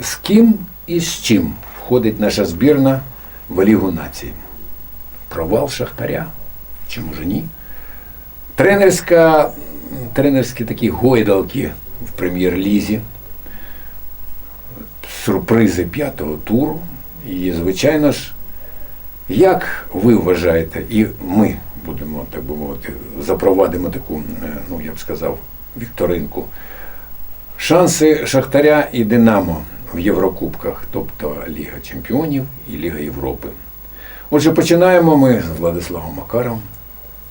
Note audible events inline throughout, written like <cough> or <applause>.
З ким і з чим входить наша збірна в Лігу націй? Провал Шахтаря? Чи може ні? Тренерська, тренерські такі гойдалки в прем'єр-лізі, сюрпризи п'ятого туру. І, звичайно ж, як ви вважаєте, і ми будемо, так би мовити, запровадимо таку, е, ну я б сказав, вікторинку. Шанси Шахтаря і Динамо в Єврокубках, тобто Ліга Чемпіонів і Ліга Європи. Отже, починаємо ми з Владиславом Макаром,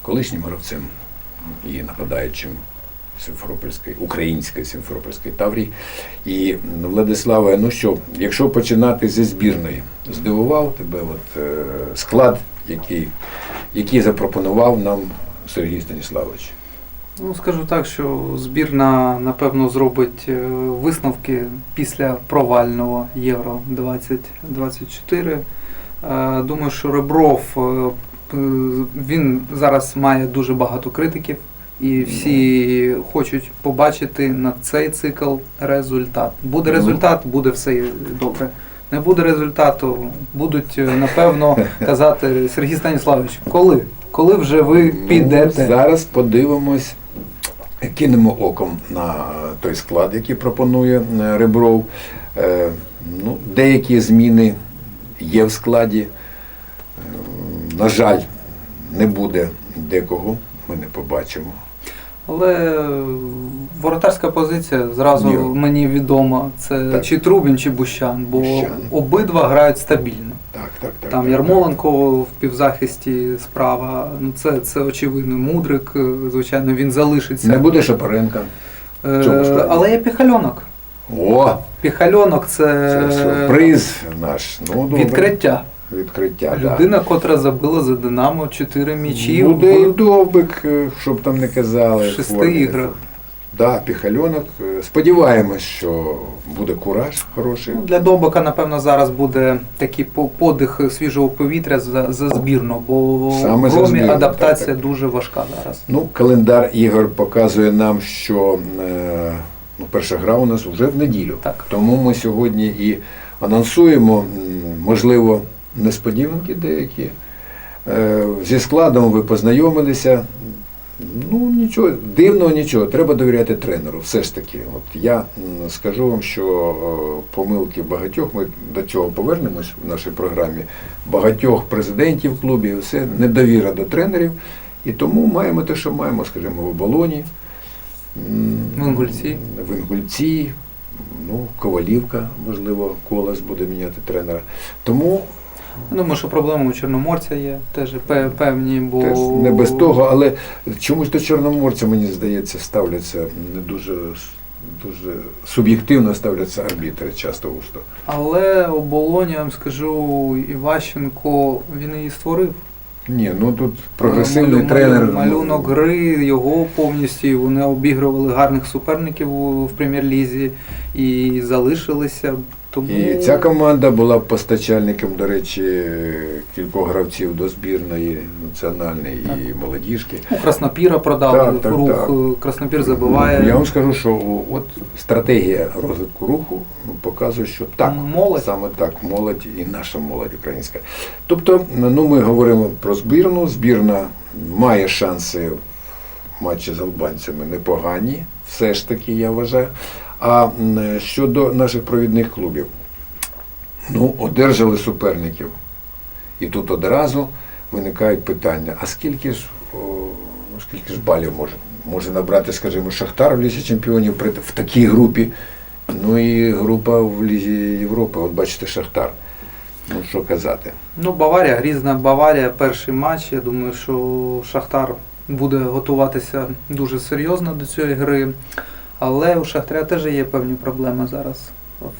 колишнім гравцем і нападаючим Симферопольської, української Симферопольської Таврії. І Владиславе, ну що, якщо починати зі збірної, здивував тебе от, е, склад, який, який запропонував нам Сергій Станіславович. Ну, скажу так, що збірна, напевно, зробить е, висновки після провального Євро 2024. Е, Думаю, що Ребров е, він зараз має дуже багато критиків, і всі хочуть побачити на цей цикл результат. Буде Ну. результат, буде все добре. Не буде результату, будуть напевно <laughs> казати Сергій Станіславович, коли? Коли вже ви підете? Ну, зараз подивимось, кинемо оком на той склад, який пропонує е, Ребров. Е, Ну, деякі зміни є в складі. Е, На жаль, не буде декого, ми не побачимо. Але воротарська позиція зразу Ні. мені відома. Це Так. чи Трубін, чи Бущан, бо Бущан. обидва грають стабільно. Так, так, так. Там так, Ярмоленко в півзахисті справа. Ну це, це очевидно. Мудрик, е, звичайно, він залишиться. Не буде Шапаренка. Е, в але є Піхальонок. О, Піхальонок це, це сюрприз наш. Ну, добре. відкриття. Відкриття, да. Людина, котра забила за Динамо 4 м'ячі Буде і довбик, е, щоб там не казали. шести іграх. Да, піхальонок. Е, Сподіваємось, що буде кураж хороший. Ну, Для Добака, напевно, зараз буде такий по- подих свіжого повітря за, за збірну, бо Саме в Ромі адаптація так, так. дуже важка зараз. Ну, календар ігор показує нам, що е, ну, перша гра у нас вже в неділю. Так. Тому ми сьогодні і анонсуємо, можливо, несподіванки деякі. Е, Зі складом ви познайомилися. Ну, нічого, дивного нічого, треба довіряти тренеру. Все ж таки. От я скажу вам, що е, помилки багатьох, ми до цього повернемось в нашій програмі, багатьох президентів клубів, все, недовіра до тренерів. І тому маємо те, що маємо, скажімо, в оболоні. м, В Інгульці. В Інгульці, ну, Ковалівка, можливо, Колес буде міняти тренера. Тому Я думаю, що проблеми у Чорноморця є теж певні, бо теж не без того, але чомусь до Чорноморця, мені здається, ставляться не дуже, дуже суб'єктивно ставляться арбітри часто густо. Але оболоні, я вам скажу, Іващенко він її створив. Ні, ну тут прогресивний Малю- тренер. Малюнок гри, його повністю і вони обігрували гарних суперників в прем'єр-лізі і залишилися. Тому І ця команда була постачальником, до речі, кількох гравців до збірної національної і молодіжки. ну, Краснопіра продали Так, так, рух. так. Краснопір забиває. Я вам скажу, що от стратегія розвитку руху показує, що так, Молодь. саме так, молодь і наша молодь українська. Тобто, ну ми говоримо про збірну. Збірна має шанси в матчі з албанцями непогані, все ж таки, я вважаю. А щодо наших провідних клубів, ну, одержали суперників. І тут одразу виникають питання: а скільки ж, о, ну, скільки ж балів може, може набрати, скажімо, Шахтар в Лізі чемпіонів в такій групі, ну і група в Лізі Європи, от бачите, Шахтар. Ну що казати. Ну, Баварія, грізна Баварія, перший матч. Я думаю, що Шахтар буде готуватися дуже серйозно до цієї гри. Але у Шахтаря теж є певні проблеми зараз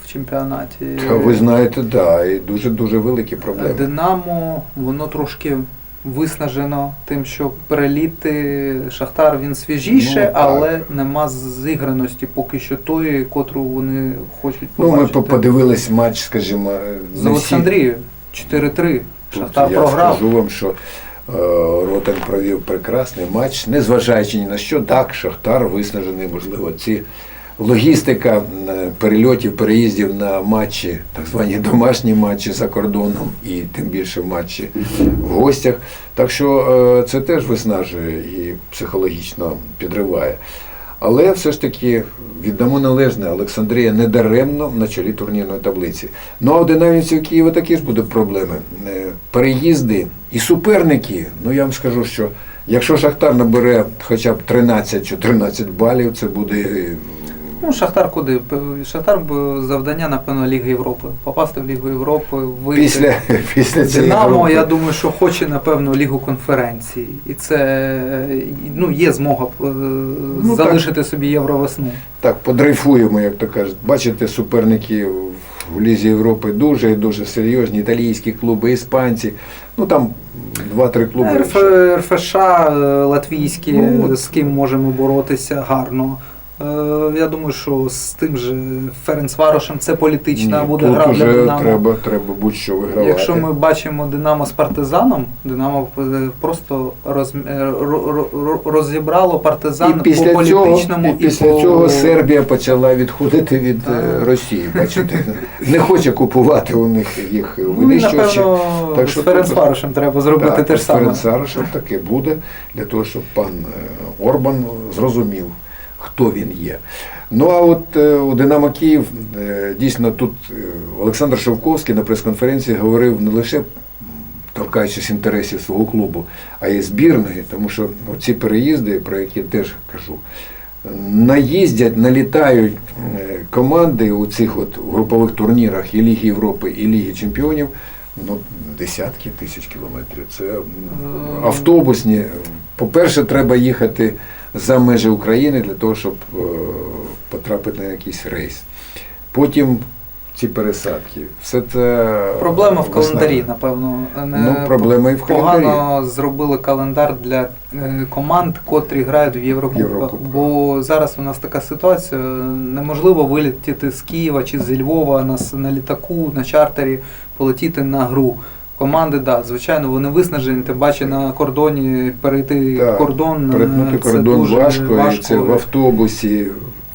в чемпіонаті. Та ви знаєте, да, і дуже-дуже великі проблеми. Динамо, воно трошки виснажено тим, що переліти Шахтар він свіжіше, Ну, але нема зіграності поки що тої, котру вони хочуть Ну, ми подивились матч, скажімо, з не всі- Олександрією 4-3. Тут Шахтар я програв. скажу вам, що Ротен провів прекрасний матч, незважаючи ні на що. Так, Шахтар виснажений, можливо, ці логістика е, перельотів, переїздів на матчі, так звані домашні матчі за кордоном і тим більше матчі в гостях. Так що е, це теж виснажує і психологічно підриває. Але все ж таки віддамо належне, Олександрія недаремно на чолі турнірної таблиці. Ну а у динамівців Києва такі ж будуть проблеми. Е, Переїзди і суперники. Ну я вам скажу, що якщо Шахтар набере хоча б 13-14 балів, це буде Ну, Шахтар куди? Шахтар завдання, напевно, Ліги Європи. Попасти в Лігу Європи, вийти. після, після цієї Динамо, групи. я думаю, що хоче, напевно, Лігу конференцій. І це е, ну, є змога е, Ну, залишити собі євровесну. Так, подрейфуємо, як то кажуть. Бачите, суперники в Лізі Європи дуже і дуже серйозні, італійські клуби, іспанці. Ну там два-три клуби. РФ, РФШ е, латвійські, Ну, з ким можемо боротися гарно. Е, Я думаю, що з тим же Ференцварошем це політична Ні, буде тут гра для уже Динамо. треба, треба будь-що вигравати. Якщо ми бачимо Динамо з партизаном, Динамо е, просто роз, е, ро- ро- розібрало партизан і після по цього, політичному і після по... цього Сербія почала відходити від Так. Росії. Бачите, <laughs> не хоче купувати у них їх Ну, винищувачі. напевно, Так з що Ференцварошем треба зробити Так, те ж саме. Ференцаришем таке буде для того, щоб пан Орбан зрозумів, хто він є. Ну а от е, у Динамо Київ е, дійсно тут е, Олександр Шовковський на прес-конференції говорив не лише торкаючись інтересів свого клубу, а й збірної, тому що ці переїзди, про які я теж кажу, наїздять, налітають команди у цих от групових турнірах і Ліги Європи, і Ліги Чемпіонів. Ну, десятки тисяч кілометрів. Це Е. автобусні. По-перше, треба їхати за межі України для того, щоб е, потрапити на якийсь рейс. Потім ці пересадки. Все це Проблема в календарі, напевно. Не Ну, проблема і в календарі. Погано зробили календар для е, команд, котрі грають в Єврокубках. Бо зараз у нас така ситуація, неможливо вилетіти з Києва чи зі Львова на, на літаку, на чартері, полетіти на гру. Команди, да, звичайно, вони виснажені, тим паче на кордоні перейти Так, кордон. е, Перетнути це кордон дуже важко, і це в автобусі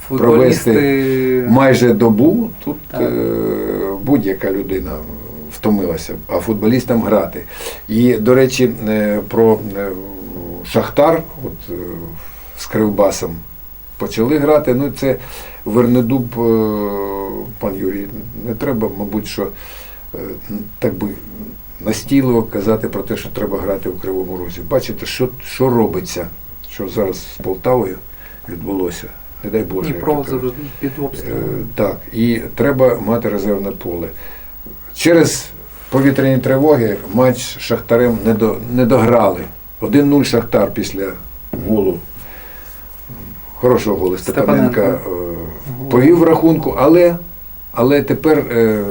Футболісти майже добу. Тут е, будь-яка людина втомилася, а футболістам грати. І, до речі, е, про е, Шахтар от, е, з Кривбасом почали грати. Ну, це Вернедуб, е, пан Юрій, не треба, мабуть, що так би настійливо казати про те, що треба грати в Кривому Розі. Бачите, що, що робиться, що зараз з Полтавою відбулося. Не дай Боже. Дніпро завжди під Е, обстрілом. Так, і треба мати резервне поле. Через повітряні тривоги матч з Шахтарем не, до, не дограли. 1-0 Шахтар після голу. Хорошого голу Степаненка е, повів рахунку, але, але тепер е,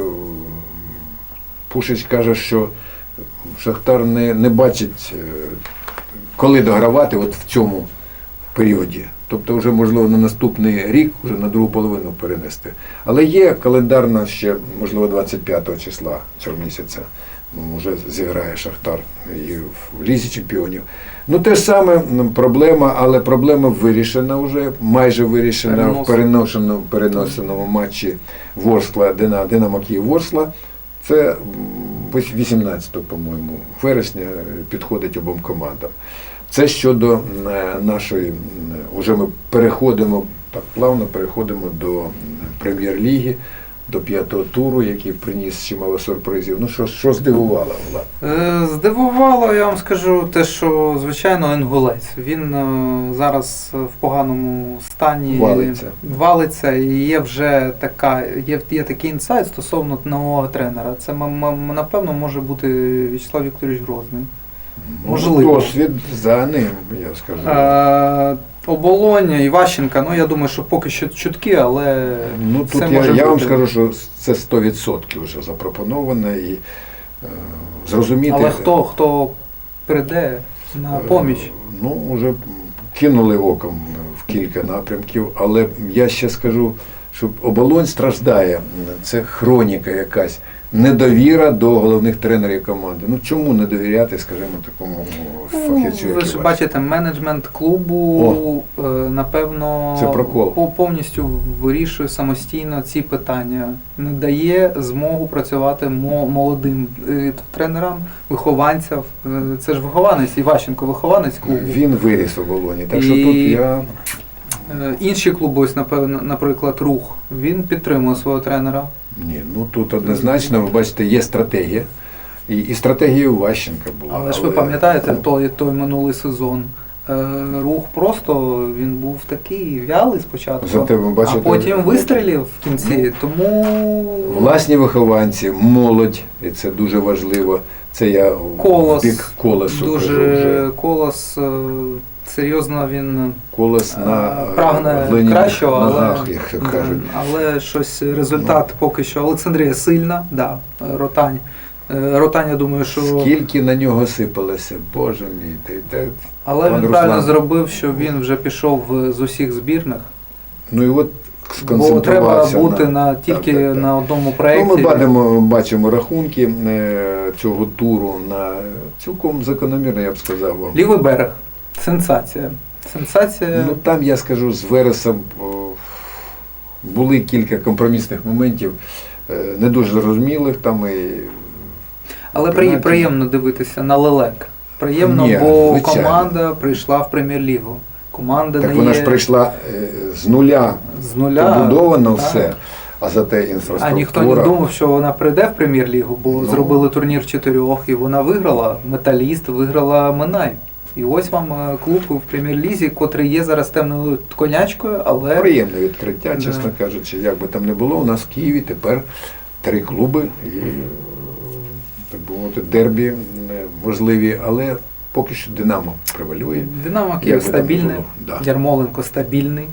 Пушич каже, що Шахтар не, не бачить, е, коли догравати от в цьому періоді. Тобто вже можливо на наступний рік, вже на другу половину перенести. Але є календарна ще, можливо, 25 числа цього місяця. ну, Вже зіграє Шахтар і в Лізі чемпіонів. Ну те ж саме проблема, але проблема вирішена вже, майже вирішена в Перенос. переношеному, переносеному матчі Ворскла, Дина- Динамо Київ Ворскла. Це м, вось- 18, по-моєму, вересня е, підходить обом командам. Це щодо е, нашої, уже ми переходимо, так плавно переходимо до прем'єр-ліги, до п'ятого туру, який приніс чимало сюрпризів. Ну що, що здивувало, Влад? Е, Здивувало, я вам скажу, те, що звичайно інгулець. Він е, зараз в поганому стані Валиться. валиться і є вже така, є, є такий інсайт стосовно нового тренера. Це напевно може бути В'ячеслав Вікторович Грозний. Можливо. Ну, Досвід за ним, я скажу. Е, Оболонь, Іващенка, ну я думаю, що поки що чутки, але Ну все тут я, може я вам бути. скажу, що це 100% вже запропоновано і е, зрозуміти. Але хто, хто прийде на е, поміч? Ну, вже кинули оком в кілька напрямків, але я ще скажу, що оболонь страждає. Це хроніка якась. Недовіра до головних тренерів команди. Ну чому не довіряти, скажімо, такому фахівцю? Ну, ви ж бачите, менеджмент клубу, е, напевно, Це прокол. повністю вирішує самостійно ці питання, не дає змогу працювати мо- молодим е, тренерам, вихованцям. Е, Це ж вихованець, Іващенко вихованець клубу. Він виріс в оболоні. Так що І- тут я Інші клуби, ось, напевно, наприклад, рух, він підтримує свого тренера. ні, ну тут однозначно, ви бачите, є стратегія. І, і стратегія у Ващенка була. Але ж ви пам'ятаєте той, той минулий сезон. Е, Рух просто він був такий вялий спочатку, Зате ви бачите, а потім вистрілів в кінці. Тому Власні вихованці, молодь, і це дуже важливо. Це я в Колос бік колесу кажу дуже вже. колос е, серйозно він Колес на е, прагне глиняних кращого, але, ногах, як да, кажуть. але щось результат поки що. Олександрія сильна, да, Ротань. Е, Ротань, я думаю, що Скільки на нього сипалося, боже мій, та, та, але Пан він правильно зробив, що він вже пішов е, з усіх збірних. ну і от Бо треба бути на, на, тільки так, так, так. на одному Ну, проєкті. ми бачимо, бачимо рахунки е, цього туру на цілком закономірно, я б сказав. Лівий берег. Сенсація. Сенсація. Ну там я скажу з Вересом були кілька компромісних моментів, е, не дуже зрозумілих там і. Але при, пенальті. приємно дивитися на лелек. Приємно, Ні, бо звичайно. команда прийшла в прем'єр-лігу. Команда Так не вона є ж прийшла е, з нуля, з нуля. побудовано так. все, а зате А інфраструктура. ніхто не думав, що вона прийде в прем'єр-лігу, бо Ну. зробили турнір чотирьох, і вона виграла. Металіст виграла Минай. І ось вам е, клуб в прем'єр-лізі, котрий є зараз темною конячкою, але Приємне відкриття, Да. чесно кажучи, як би там не було, у нас в Києві тепер три клуби і, так би мовити, дербі е, можливі, але поки що Динамо превалює. Динамо Київ би стабільний. да. Ярмоленко стабільний.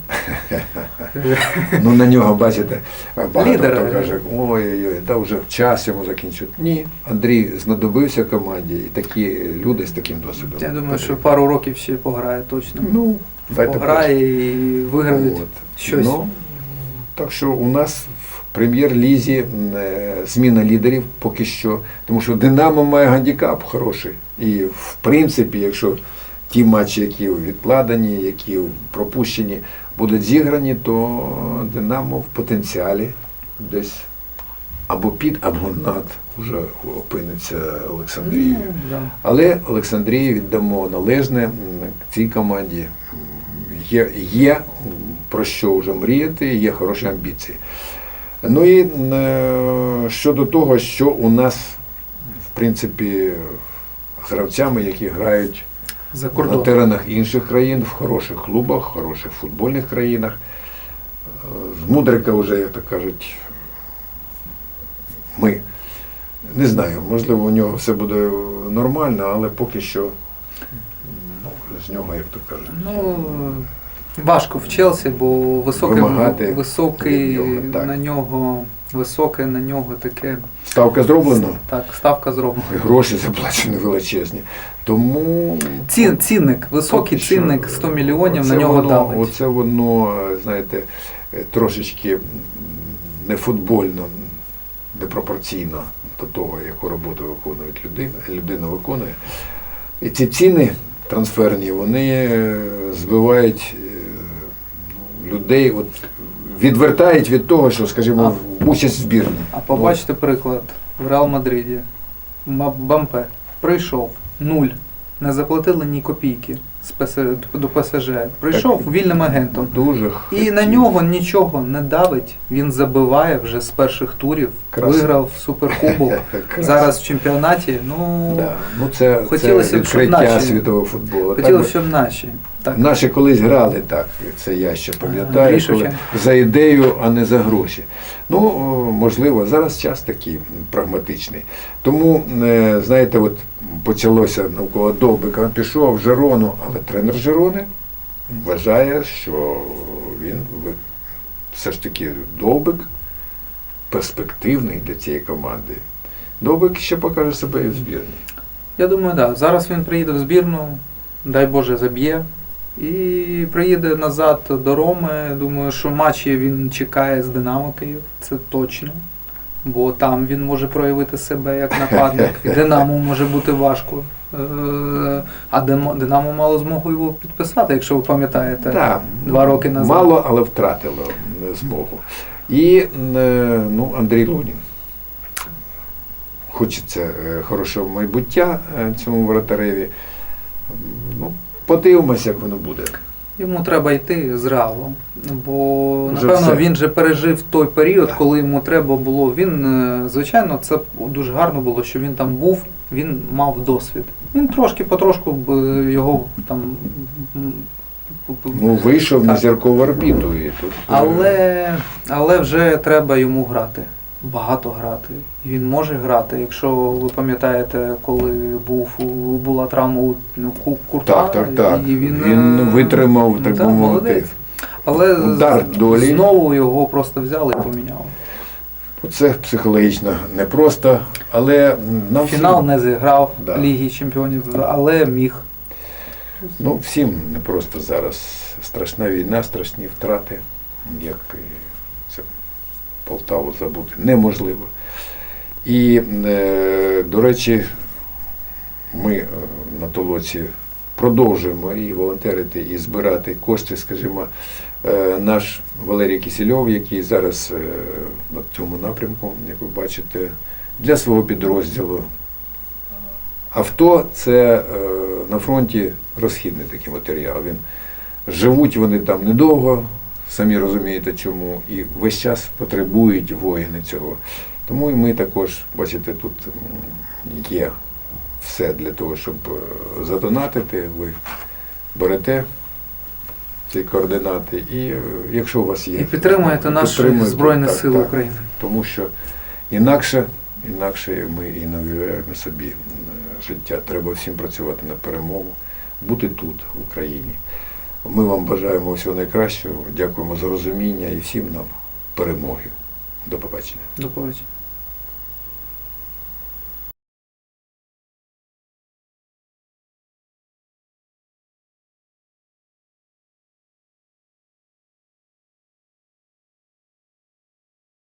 Ну на нього, бачите, багато Лідер. хто каже, ой-ой-ой, та вже час йому закінчити. Ні, Андрій знадобився команді, і такі люди з таким досвідом. Я думаю, що пару років ще пограє точно. ну, Пограє і виграють От. щось. Ну, так що у нас прем'єр-лізі е, зміна лідерів поки що, тому що Динамо має гандікап хороший. І в принципі, якщо ті матчі, які відкладені, які пропущені, будуть зіграні, то Динамо в потенціалі десь або під, або над вже опиниться Олександрією. Ну. Але Олександрії віддамо належне цій команді. Є, є про що вже мріяти, є хороші амбіції. Ну і е, щодо того, що у нас, в принципі, з гравцями, які грають За на теренах інших країн, в хороших клубах, в хороших футбольних країнах. Е, З Мудрика вже, як то кажуть, ми не знаю, можливо, у нього все буде нормально, але поки що ну, з нього, як то кажуть, Ну, важко в Челсі, бо високе, Вимагати високий від нього, так. на нього, високе на нього таке. ставка зроблена, Так, ставка зроблена. і гроші заплачені величезні. Тому Ці, цінник, високий що, цінник 100 мільйонів на нього воно, давить. Оце воно, знаєте, трошечки не футбольно, непропорційно до того, яку роботу виконує людина, людина виконує. І ці ціни трансферні, вони е, збивають людей, от, відвертають від того, що, скажімо, в участь в збірні. А побачите приклад в Реал Мадриді. Ма- Бампе прийшов нуль. Не заплатили ні копійки з ПС, до ПСЖ. Прийшов Так. вільним агентом. Дуже І на нього нічого не давить. Він забиває вже з перших турів, Красиво. виграв суперкубок. <laughs> Зараз в чемпіонаті. Ну Да. Ну, це, Хотілося це б, щоб наші- світового футболу. Хотілося, щоб наші. Так. Наші колись грали так, це я ще пам'ятаю, коли за ідею, а не за гроші. Ну, можливо, зараз час такий прагматичний. Тому, е, знаєте, от почалося навколо Довбика, він пішов в Жерону, але тренер Жерони вважає, що він все ж таки Довбик перспективний для цієї команди. Довбик ще покаже себе і в збірні. Я думаю, так. Да. Зараз він приїде в збірну, дай Боже, заб'є. І приїде назад до Роми. Думаю, що матчі він чекає з Динамо Київ, це точно. Бо там він може проявити себе як нападник. І Динамо може бути важко. Е, А Динамо мало змогу його підписати, якщо ви пам'ятаєте, Да, два роки назад. Мало, але втратило змогу. І е, ну, Андрій Лунін. Хочеться е, хорошого майбуття цьому вратареві. Ну, подивимося, як воно буде. Йому треба йти з реалом. Бо Вже напевно все. він же пережив той період, Да. коли йому треба було. Він, е, звичайно, це дуже гарно було, що він там був, він мав досвід. Він трошки потрошку б е, його там. м, п- п- Ну, вийшов на Так. зіркову орбіту. І тут, е, Але, але вже треба йому грати. Багато грати. І Він може грати. Якщо ви пам'ятаєте, коли був була травма у ну, Курта, Так, так, так. і він, Він е, витримав, так би мовити. Але Удар долі. знову його просто взяли і поміняли. Це психологічно непросто, але нам Фінал всім, не зіграв Да. Ліги Чемпіонів, але міг. ну, всім непросто зараз. Страшна війна, страшні втрати, як Полтаву забути неможливо. І, е, до речі, ми е, на толоці продовжуємо і волонтерити, і збирати кошти, скажімо, Е, наш Валерій Кисельов, який зараз на цьому напрямку, як ви бачите, для свого підрозділу. Авто це на фронті розхідний такий матеріал. Він, живуть вони там недовго, самі розумієте чому, і весь час потребують воїни цього. Тому і ми також, бачите, тут є все для того, щоб е, задонатити. Ви берете ці координати, і е, якщо у вас є. І підтримуєте наші Збройні так, Сили так. України. Тому що інакше, інакше ми і не уявляємо собі життя. Треба всім працювати на перемогу, бути тут, в Україні. Ми вам бажаємо всього найкращого, дякуємо за розуміння і всім нам перемоги. До побачення. До побачення.